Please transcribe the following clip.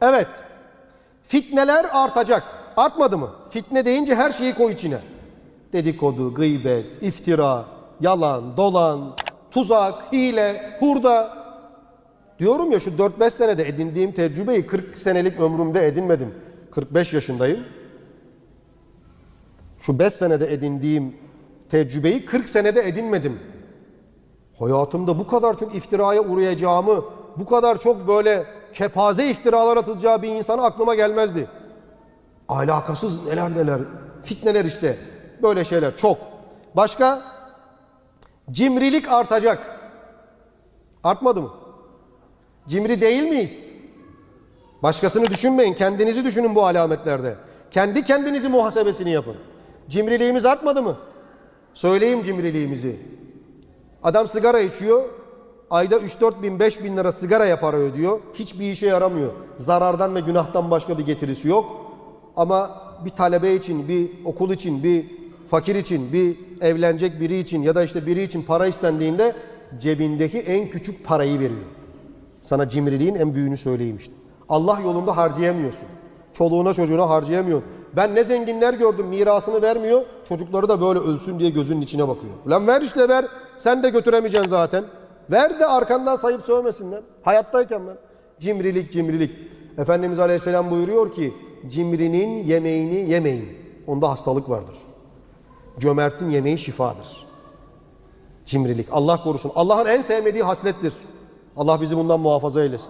Evet. Fitneler artacak. Artmadı mı? Fitne deyince her şeyi koy içine. Dedikodu, gıybet, iftira, yalan, dolan, tuzak, hile, hurda. Diyorum ya şu 4-5 senede edindiğim tecrübeyi 40 senelik ömrümde edinmedim. 45 yaşındayım. Şu 5 senede edindiğim tecrübeyi 40 senede edinmedim. Hayatımda bu kadar çok iftiraya uğrayacağımı, bu kadar çok böyle kepaze iftiralar atılacağı bir insana aklıma gelmezdi. Alakasız neler neler, fitneler işte. Böyle şeyler çok. Başka? Cimrilik artacak. Artmadı mı? Cimri değil miyiz? Başkasını düşünmeyin, kendinizi düşünün bu alametlerde. Kendi kendinizi muhasebesini yapın. Cimriliğimiz artmadı mı? Söyleyeyim cimriliğimizi. Adam sigara içiyor. Ayda 3-4 bin 5 bin lira sigaraya para ödüyor. Hiçbir işe yaramıyor. Zarardan ve günahtan başka bir getirisi yok. Ama bir talebe için, bir okul için, bir fakir için, bir evlenecek biri için ya da işte biri için para istendiğinde cebindeki en küçük parayı veriyor. Sana cimriliğin en büyüğünü söyleyeyim işte. Allah yolunda harcayamıyorsun. Çoluğuna çocuğuna harcayamıyorsun. Ben ne zenginler gördüm mirasını vermiyor. Çocukları da böyle ölsün diye gözünün içine bakıyor. Lan ver işte ver. Sen de götüremeyeceksin zaten. Ver de arkandan sayıp sövmesinler. Hayattayken ben. Cimrilik cimrilik. Efendimiz Aleyhisselam buyuruyor ki cimrinin yemeğini yemeyin. Onda hastalık vardır. Cömertin yemeği şifadır. Cimrilik. Allah korusun. Allah'ın en sevmediği haslettir. Allah bizi bundan muhafaza eylesin.